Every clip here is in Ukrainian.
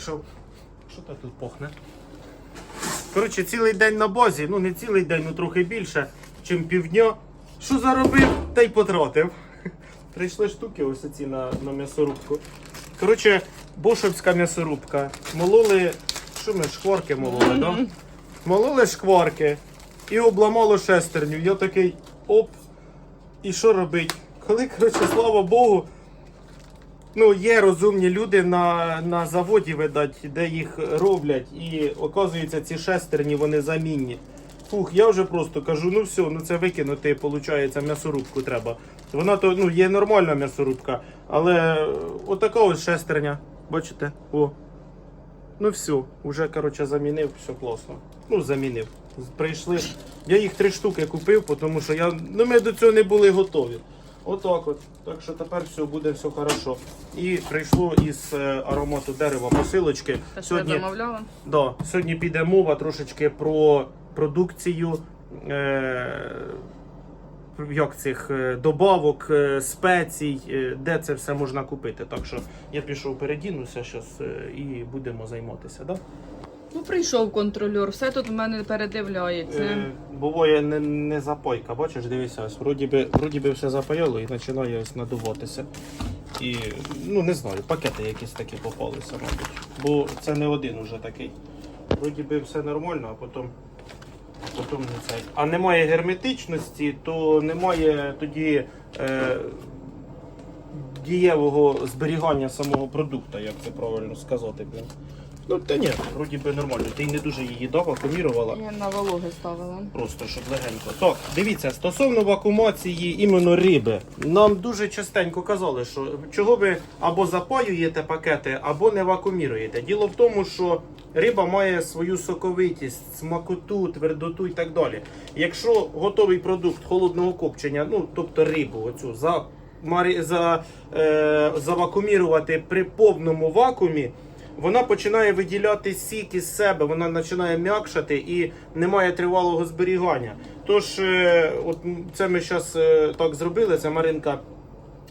прийшов. Що то тут пахне? Коротше, цілий день на базі, ну не цілий день, ну трохи більше, чим півдня. Що заробив, та й потратив. Прийшли штуки ось ці на, на м'ясорубку. Коротше, бошовська м'ясорубка. Мололи, що ми, шкварки мололи, да? Мололи шкварки і обламало шестерню. Я такий оп. І що робить? Коли, коротше, слава Богу, ну, є розумні люди на, на заводі, видать, де їх роблять, і оказується, ці шестерні вони замінні. Фух, я вже просто кажу, ну все, ну це викинути, виходить, м'ясорубку треба. Вона то ну, є нормальна м'ясорубка, але отака ось шестерня. Бачите? О. Ну все, вже коротше, замінив, все класно. Ну, замінив. Прийшли. Я їх три штуки купив, тому що я, ну, ми до цього не були готові. Отак от. Так що тепер все буде все хорошо. І прийшло із е, аромату дерева посилочки. Те, що я Сьогодні, да, сьогодні піде мова трошечки про продукцію. Е, як цих е, добавок, е, спецій, е, де це все можна купити. Так що я пішов передінуся зараз і будемо займатися. Да? Ну, прийшов контролер, все тут в мене передивляється. Е, буває не, не запойка, бачиш, дивися, ось вроді би, вроді би все запаяло і починає ось надуватися. І ну не знаю, пакети якісь такі попалися, мабуть. Бо це не один уже такий. Вроді би все нормально, а потім. потім не цей. А немає герметичності, то немає тоді е, дієвого зберігання самого продукту, як це правильно сказати. Блін. Ну та ні, вроді би нормально. Ти й не дуже її дав, вакуумірувала. Я на вологи ставила. Просто щоб легенько. Так, дивіться, стосовно вакуумації іменно риби, нам дуже частенько казали, що чого ви або запаюєте пакети, або не вакууміруєте. Діло в тому, що риба має свою соковитість, смакоту, твердоту і так далі. Якщо готовий продукт холодного копчення, ну тобто рибу, оцю за, марі- за, е, завакуумірувати при повному вакуумі. Вона починає виділяти сік із себе, вона починає м'якшати і немає тривалого зберігання. Тож, е, от це ми зараз так зробили. Це Маринка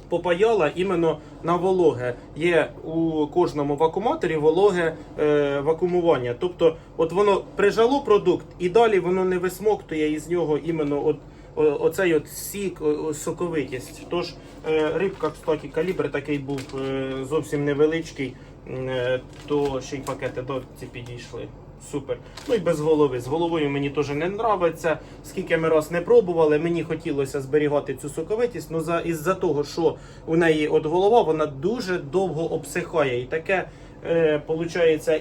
попаяла іменно на вологе. Є у кожному вакууматорі вологе е, вакуумування. Тобто, от воно прижало продукт і далі воно не висмоктує із нього іменно от. Оцей от сік, соковитість. Тож е, рибка, кстати, калібр такий був е, зовсім невеличкий, е, то ще й пакети до ці підійшли. Супер. Ну і без голови. З головою мені теж не подобається. Скільки ми раз не пробували, мені хотілося зберігати цю соковитість. Ну за із-за того, що у неї от голова, вона дуже довго обсихає. І таке е,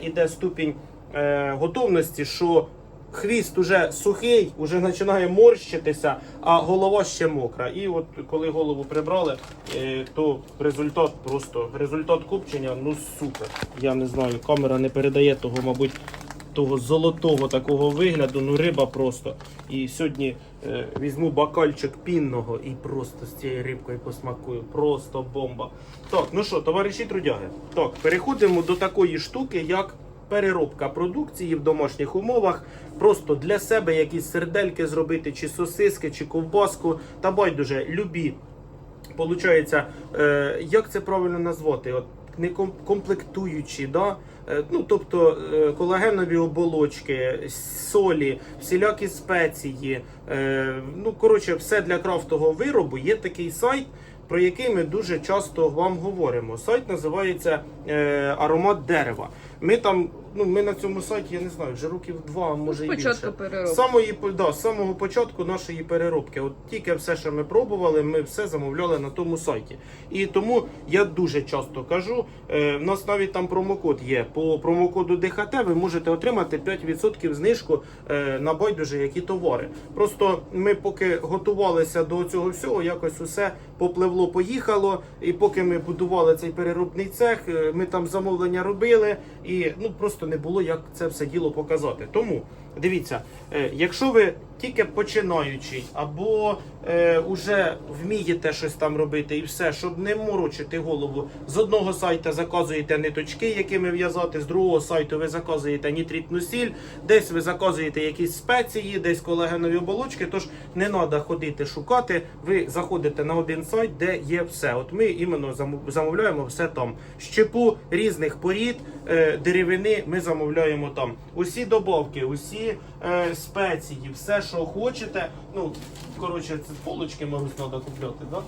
іде ступінь е, готовності, що хвіст уже сухий, уже починає морщитися, а голова ще мокра. І от коли голову прибрали, е, то результат просто результат купчення ну супер. Я не знаю, камера не передає того, мабуть. Того золотого такого вигляду, ну риба просто. І сьогодні е, візьму бокальчик пінного і просто з цією рибкою посмакую. Просто бомба. Так, ну що, товариші трудяги. Так, переходимо до такої штуки, як переробка продукції в домашніх умовах. Просто для себе якісь сердельки зробити, чи сосиски, чи ковбаску. Та байдуже, любі Получається, е, як це правильно назвати? От не комплектуючі, да? Е, ну, тобто е, колагенові оболочки, солі, всілякі спеції. Е, ну, коротше, все для крафтового виробу. Є такий сайт, про який ми дуже часто вам говоримо. Сайт називається Аромат дерева. Ми там, ну ми на цьому сайті, я не знаю, вже років два, може і Спочатку більше. переробки. Самої да, з самого початку нашої переробки. От тільки все, що ми пробували, ми все замовляли на тому сайті. І тому я дуже часто кажу, е, в нас навіть там промокод є. По промокоду ДХТ ви можете отримати 5% знижку е, на байдуже які товари. Просто ми поки готувалися до цього всього, якось усе попливло, поїхало. І поки ми будували цей переробний цех, е, ми там замовлення робили і ну просто не було як це все діло показати. Тому дивіться, е, якщо ви тільки починаючий або е, уже вмієте щось там робити і все, щоб не морочити голову, з одного сайту заказуєте ниточки, якими в'язати, з другого сайту ви заказуєте нітритну сіль, десь ви заказуєте якісь спеції, десь колагенові оболочки. Тож не треба ходити шукати. Ви заходите на один сайт, де є все. От ми іменно замовляємо все там. Щепу різних порід, е, деревини ми замовляємо там. Усі добавки, усі е, спеції, все, що хочете. Ну коротше, це полочки, мабуть, треба купляти. Да?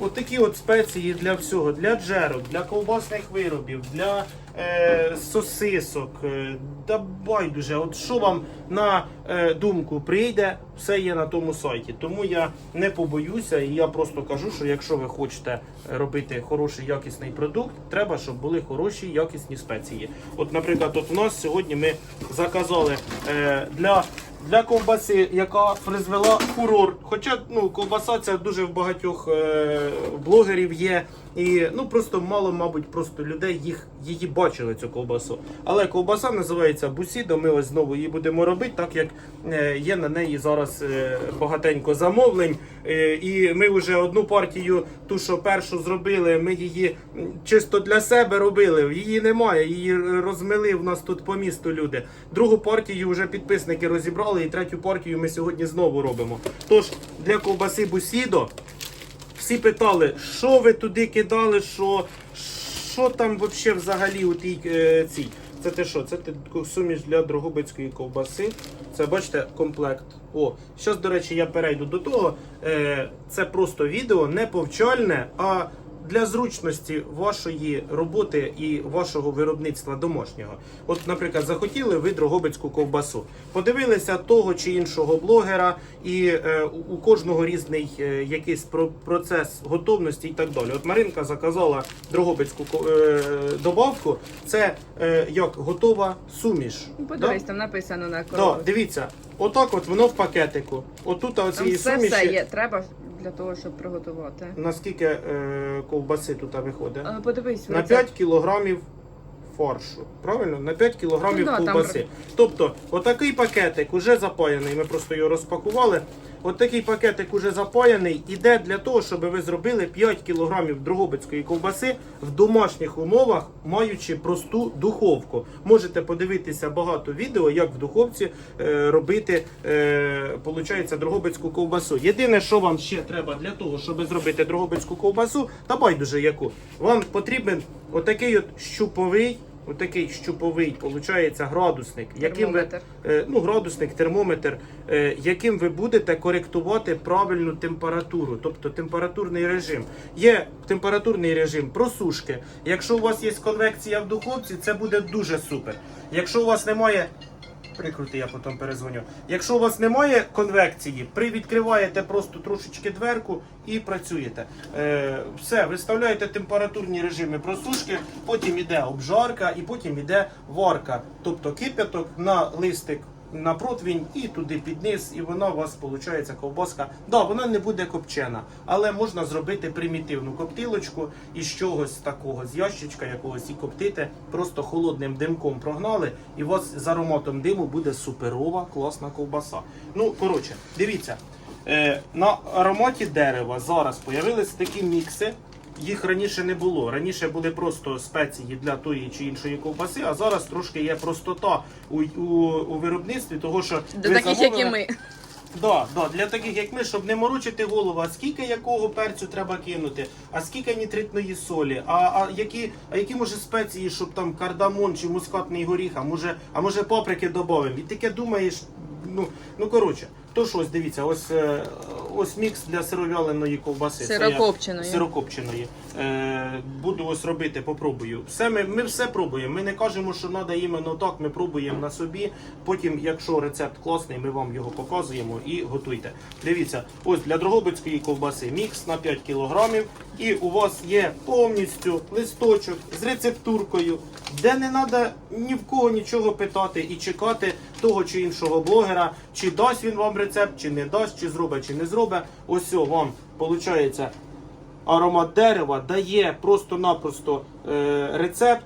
От такі от спеції для всього, для джерок, для ковбасних виробів, для е, сосисок. Е, да байдуже, от що вам на е, думку прийде, все є на тому сайті. Тому я не побоюся, і я просто кажу, що якщо ви хочете робити хороший якісний продукт, треба, щоб були хороші якісні спеції. От, наприклад, от у нас сьогодні ми заказали е, для. Для ковбаси, яка призвела фурор. Хоча ну, ковбаса це дуже в багатьох е, блогерів є. І ну просто мало, мабуть, просто людей їх її бачили цю ковбасу. Але ковбаса називається Бусідо. Ми ось знову її будемо робити, так як е, є на неї зараз е, багатенько замовлень. Е, і ми вже одну партію, ту, що першу зробили, ми її чисто для себе робили. Її немає, її розмили в нас тут по місту люди. Другу партію вже підписники розібрали, і третю партію ми сьогодні знову робимо. Тож для ковбаси Бусідо всі питали, що ви туди кидали, що, що там взагалі у тій е, цій. Це ти що? Це ти суміш для дрогобицької ковбаси. Це бачите комплект. О, зараз, до речі, я перейду до того. Е, це просто відео не повчальне, а для зручності вашої роботи і вашого виробництва домашнього. От, наприклад, захотіли ви дрогобицьку ковбасу. Подивилися того чи іншого блогера, і е, у- кожного різний е, якийсь про- процес готовності і так далі. От Маринка заказала дрогобицьку е, добавку. Це е, як готова суміш. Ну, Подивись, там написано на Да, дивіться, отак от воно в пакетику. Отут оцієї все, суміші. все є. Треба для того, щоб приготувати. Наскільки е, ковбаси тут виходить? Е, Подивись, На рецепт. 5 кілограмів фаршу. Правильно? На 5 кілограмів Ну да, там ковбаси. Тобто, отакий пакетик уже запаяний, ми просто його розпакували. Отакий пакетик уже запаяний, іде для того, щоб ви зробили 5 кілограмів дрогобицької ковбаси в домашніх умовах, маючи просту духовку. Можете подивитися багато відео, як в духовці е, робити е, получається, дрогобицьку ковбасу. Єдине, що вам ще треба для того, щоб зробити дрогобицьку ковбасу, та байдуже яку, вам потрібен отакий от щуповий. Отакий щуповий, виходить, градусник, яким ви, е, ну, градусник, термометр, е, яким ви будете коректувати правильну температуру, тобто температурний режим. Є температурний режим просушки. Якщо у вас є конвекція в духовці, це буде дуже супер. Якщо у вас немає Прикрути, я потім перезвоню. Якщо у вас немає конвекції, привідкриваєте просто трошечки дверку і працюєте. Е, все, виставляєте температурні режими просушки, потім іде обжарка і потім іде варка. Тобто кипяток на листик на противень і туди під низ, і вона у вас виходить ковбаска. Да, вона не буде копчена, але можна зробити примітивну коптилочку із чогось такого, з ящичка якогось і коптити. Просто холодним димком прогнали, і у вас з ароматом диму буде суперова класна ковбаса. Ну, коротше, дивіться. Е, на ароматі дерева зараз появились такі мікси. Їх раніше не було. Раніше були просто спеції для тої чи іншої ковбаси, а зараз трошки є простота у, у, у виробництві, того що Для ви таких, як і ми. Да, да, для таких як ми, щоб не морочити голову, а скільки якого перцю треба кинути, а скільки нітритної солі, а, а які, а які може спеції, щоб там кардамон чи мускатний горіх, а може, а може паприки додамо. І таке думаєш, ну, ну коротше, то що ось дивіться, ось, е, ось мікс для сировяленої ковбаси. Сирокопченої. Сирокопченої. Е, буду ось робити, попробую. Все ми, ми все пробуємо. Ми не кажемо, що треба іменно так. Ми пробуємо на собі. Потім, якщо рецепт класний, ми вам його показуємо і готуйте. Дивіться, ось для Дрогобицької ковбаси мікс на 5 кілограмів. І у вас є повністю листочок з рецептуркою, де не треба ні в кого нічого питати і чекати того чи іншого блогера, чи дасть він вам рецепт, чи не дасть, чи зробить, чи не зробить. Ось вам виходить аромат дерева дає просто-напросто е, рецепт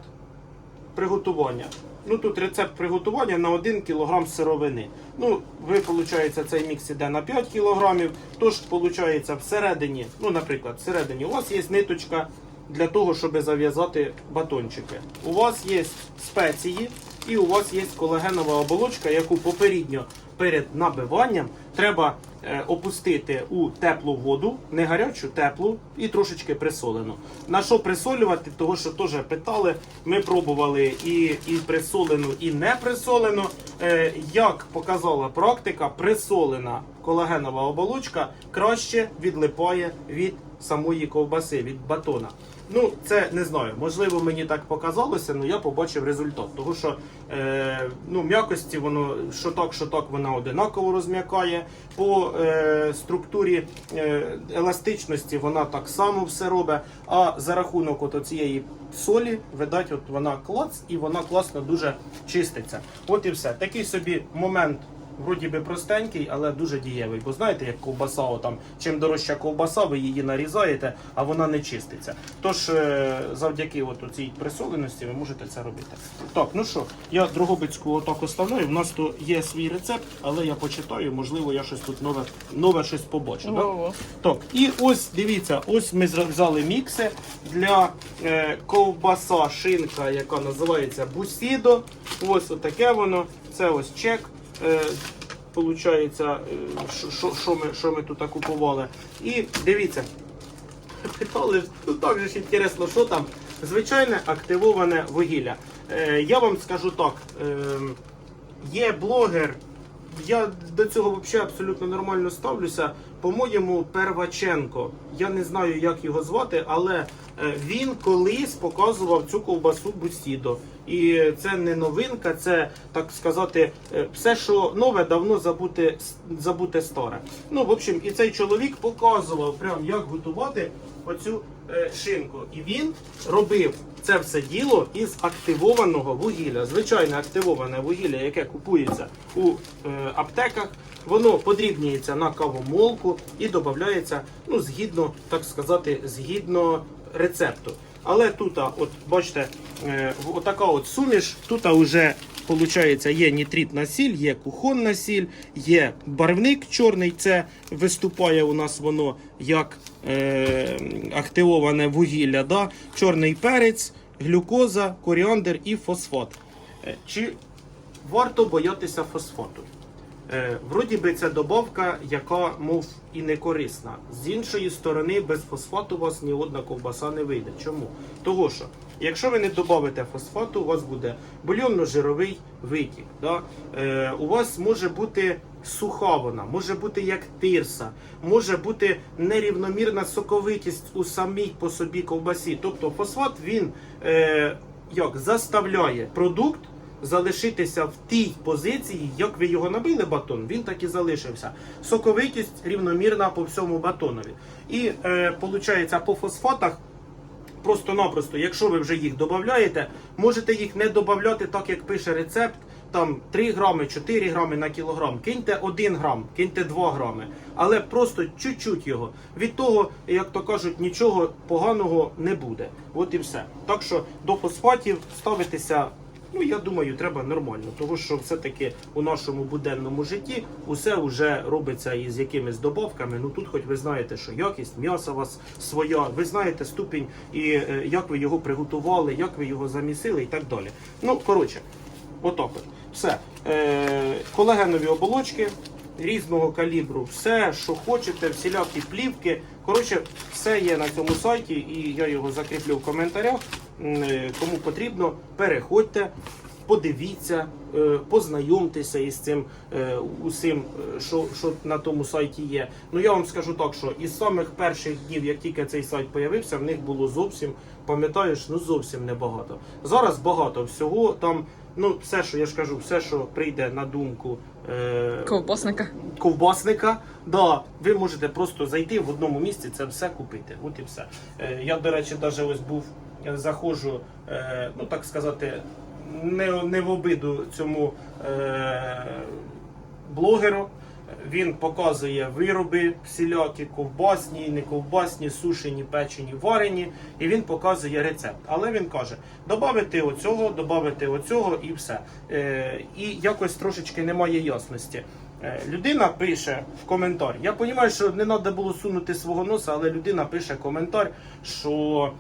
приготування. Ну тут рецепт приготування на 1 кг сировини. Ну, ви, виходить, цей мікс іде на 5 кг. Тож, виходить, всередині, ну, наприклад, всередині у вас є ниточка для того, щоб зав'язати батончики. У вас є спеції і у вас є колагенова оболочка, яку попередньо перед набиванням треба е, опустити у теплу воду, не гарячу, теплу і трошечки присолену. На що присолювати? Того, що теж питали, ми пробували і, і присолену, і не присолену. Е, як показала практика, присолена колагенова оболочка краще відлипає від самої ковбаси, від батона. Ну, це не знаю. Можливо, мені так показалося, але я побачив результат. Тому що е, ну, м'якості воно що так, що так, вона одинаково розм'якає. По е, структурі е, еластичності вона так само все робить. А за рахунок от цієї солі, видать, от вона клац і вона класно дуже чиститься. От і все. Такий собі момент Вроді би простенький, але дуже дієвий. Бо знаєте, як ковбаса, там, чим дорожча ковбаса, ви її нарізаєте, а вона не чиститься. Тож е, завдяки от цій присоленості ви можете це робити. Так, ну що, я Дрогобицьку отак оставляю. У нас тут є свій рецепт, але я почитаю, можливо, я щось тут нове, нове щось побачу. Во-во. Так, і ось дивіться, ось ми взяли мікси для е, ковбаса, шинка, яка називається бусідо. Ось таке воно. Це ось чек. Е, Получається, е, що- ми, ми тут купували. І дивіться, питали, ну так же ж інтересно, що там. Звичайне активоване вугілля. Е, я вам скажу так. Є блогер, я до цього взагалі абсолютно нормально ставлюся. По-моєму, Перваченко. Я не знаю, як його звати, але е, він колись показував цю ковбасу Бусідо. І це не новинка, це так сказати, е, все, що нове, давно забуте, забуте старе. Ну, в общем, і цей чоловік показував, прям як готувати оцю шинку. І він робив це все діло із активованого вугілля. Звичайне активоване вугілля, яке купується у е, аптеках, воно подрібнюється на кавомолку і додається, ну, згідно, так сказати, згідно рецепту. Але тут, от бачите, е, отака от суміш, тут вже Получається, є нітритна сіль, є кухонна сіль, є барвник чорний. Це виступає у нас воно як е, активоване вугілля. Да? Чорний перець, глюкоза, коріандр і фосфат. Е, Чи варто боятися фосфату? Е, вроді би це добавка, яка, мов, і не корисна. З іншої сторони, без фосфату у вас ні одна ковбаса не вийде. Чому? Того що, якщо ви не додавите фосфату, у вас буде бульонно-жировий витік. Да? Е, у вас може бути суха вона, може бути як тирса, може бути нерівномірна соковитість у самій по собі ковбасі. Тобто фосфат він е, як заставляє продукт залишитися в тій позиції, як ви його набили батон, він так і залишився. Соковитість рівномірна по всьому батонові. І е, виходить, по фосфатах. Просто-напросто, якщо ви вже їх додаєте, можете їх не додати так, як пише рецепт, там 3 грами, 4 грами на кілограм. Киньте 1 грам, киньте 2 грами. Але просто чуть-чуть його. Від того, як то кажуть, нічого поганого не буде. От і все. Так що до фосфатів ставитися, ну я думаю, треба нормально. Тому що все-таки у нашому буденному житті усе вже робиться із якимись добавками. Ну тут, хоч ви знаєте, що якість м'яса у вас своя, ви знаєте ступінь і е, як ви його приготували, як ви його замісили і так далі. Ну, коротше, отак от. Все. Е, колагенові оболочки різного калібру, все, що хочете, всілякі плівки. Коротше, все є на цьому сайті, і я його закріплю в коментарях. Е, Кому потрібно, переходьте. Подивіться, е, познайомтеся із цим е, усім, що, що на тому сайті є. Ну я вам скажу так, що із самих перших днів, як тільки цей сайт появився, в них було зовсім, пам'ятаєш, ну зовсім небагато. Зараз багато всього. Там, ну все, що я ж кажу, все, що прийде на думку. Е, Ковбасника. ковбасника. Да, ви можете просто зайти в одному місці, це все купити. От і все. Е, я, до речі, навіть ось був, е, заходжу, е, ну так сказати, не, не в обиду цьому е, блогеру. Він показує вироби всілякі, ковбасні, не ковбасні, сушені, печені, варені, і він показує рецепт. Але він каже: додати оцього, додати оцього і все. Е, і якось трошечки немає ясності. Е, Людина пише в коментар. Я розумію, що не треба було сунути свого носа, але людина пише коментар, що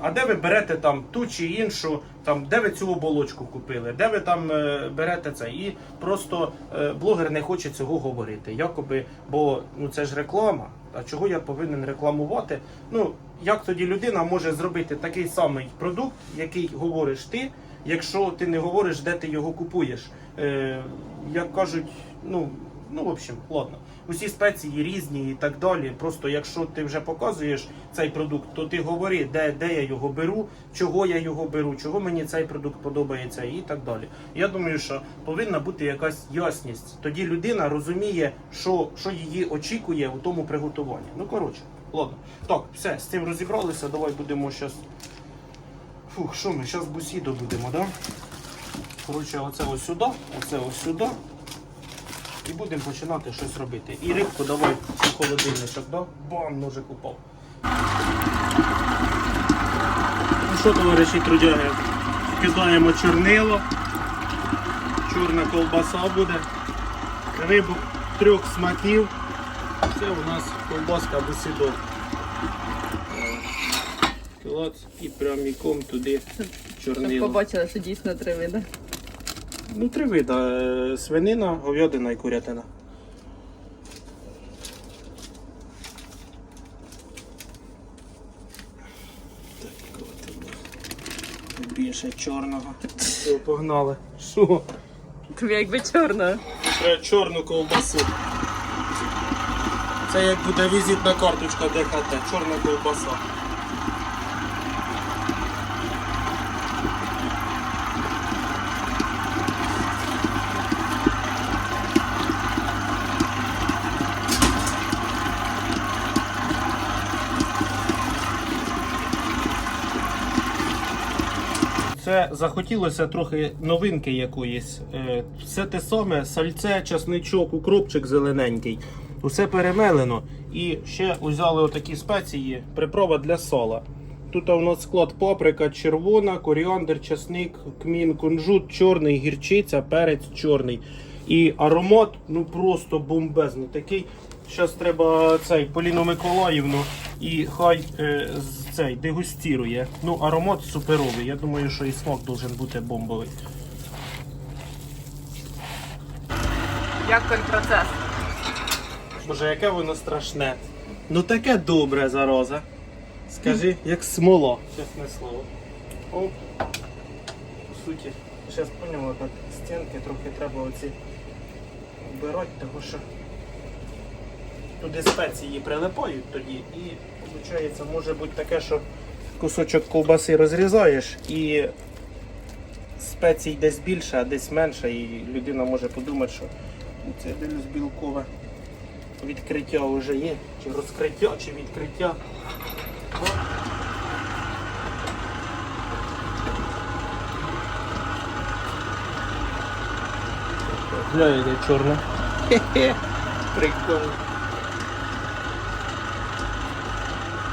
а де ви берете там ту чи іншу, там де ви цю оболочку купили, де ви там е, берете це. І просто е, блогер не хоче цього говорити. Якоби, бо ну це ж реклама. А чого я повинен рекламувати? Ну як тоді людина може зробити такий самий продукт, який говориш ти, якщо ти не говориш, де ти його купуєш? Е, як кажуть, ну. Ну, в общем, ладно. Усі спеції різні і так далі. Просто якщо ти вже показуєш цей продукт, то ти говори, де, де я його беру, чого я його беру, чого мені цей продукт подобається і так далі. Я думаю, що повинна бути якась ясність. Тоді людина розуміє, що, що її очікує у тому приготуванні. Ну, коротше, ладно. Так, все, з цим розібралися. Давай будемо зараз. Фух, що ми? Зараз бусідо будемо, да? Коротше, оце ось сюди, оце ось сюди. І будемо починати щось робити. І рибку давай в холодильничок, да? Бам, ножик упав. Ну що, товариші трудяги, кидаємо чорнило. Чорна колбаса буде. Рибу трьох смаків. Це у нас колбаска. Клац і пряміком туди Щоб чорнило. побачили, що дійсно три види. Ну, три вида. е, Свинина, говядина і курятина. Так, Більше чорного. Все, погнали. Що? Якби чорна. Треба чорну ковбасу. Це як буде візитна карточка ДХТ, чорна ковбаса. Це захотілося трохи новинки якоїсь. Е, Все те саме, сальце, часничок, укропчик зелененький. Усе перемелено. І ще взяли отакі спеції, приправа для сола. Тут у нас склад паприка червона, коріандр, часник, кмін, кунжут, чорний, гірчиця, перець чорний. І аромат ну просто бомбезний. Такий. Зараз треба цей Поліну Миколаївну і хай е, цей дегустірує. Ну, аромат суперовий. Я думаю, що і смак должен бути бомбовий. Як той процес? Боже, яке воно страшне. Ну таке добре зараза. Скажи, як смола. Чесне слово. О, по суті, зараз поняла, так стінки трохи треба оці вбирати, тому що туди спеції прилипають тоді і виходить, може бути таке, що кусочок ковбаси розрізаєш і спецій десь більше, а десь менше, і людина може подумати, що ну, це дивлюсь білкове відкриття вже є, чи розкриття, чи відкриття. Глянь, яке чорне. Хе-хе. Прикольно.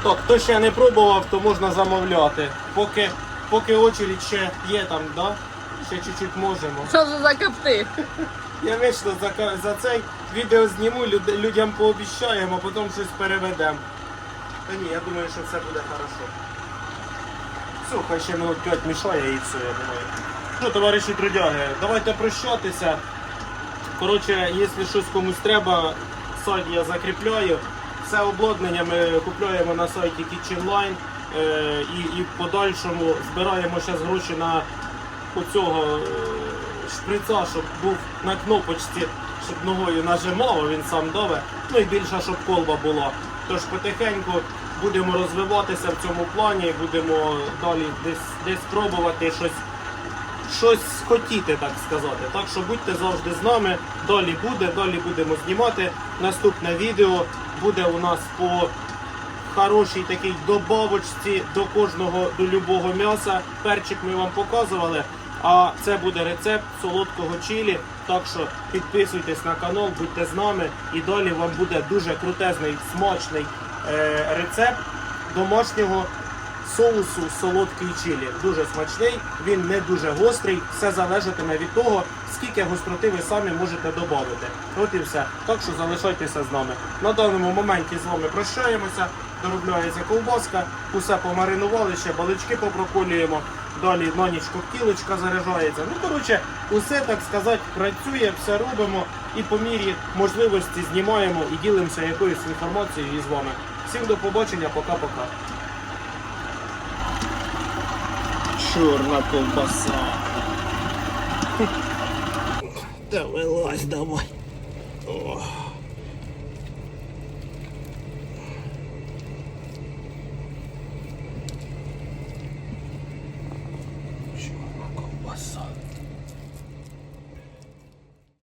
Так, хто ще не пробував, то можна замовляти. Поки, поки очередь ще є там, да? Ще чуть-чуть можемо. Що ж за капти? Я вийшло за, за цей відео зніму, люд, людям пообіщаємо, а потім щось переведемо. Та ні, я думаю, що все буде хорошо. Все, хай ще минут 5 мішає і все, я думаю. Що, товариші трудяги, давайте прощатися. Коротше, якщо щось комусь треба, сайт я закріпляю. Все обладнання ми купуємо на сайті KitchenLine е, і, і в подальшому збираємо зараз гроші на оцього е, шприца, щоб був на кнопочці, щоб ногою нажимав, він сам даве. Ну і більше, щоб колба була. Тож потихеньку будемо розвиватися в цьому плані, будемо далі десь, десь пробувати щось щось хотіти, так сказати. Так що будьте завжди з нами. Далі буде, далі будемо знімати. Наступне відео буде у нас по хорошій такій добавочці до кожного, до любого м'яса. Перчик ми вам показували. А це буде рецепт солодкого чилі. Так що підписуйтесь на канал, будьте з нами. І далі вам буде дуже крутезний, смачний е, рецепт домашнього соусу солодкий чилі. Дуже смачний, він не дуже гострий. Все залежатиме від того, скільки гостроти ви самі можете додати. От і все. Так що залишайтеся з нами. На даному моменті з вами прощаємося. Доробляється ковбаска, усе помаринували, ще балички попроколюємо. Далі на ніч коптілочка заряджається. Ну, коротше, усе так сказати працює, все робимо і по мірі можливості знімаємо і ділимося якоюсь інформацією із вами. Всім до побачення, пока-пока. Чорна ковбаса. Лазь давай.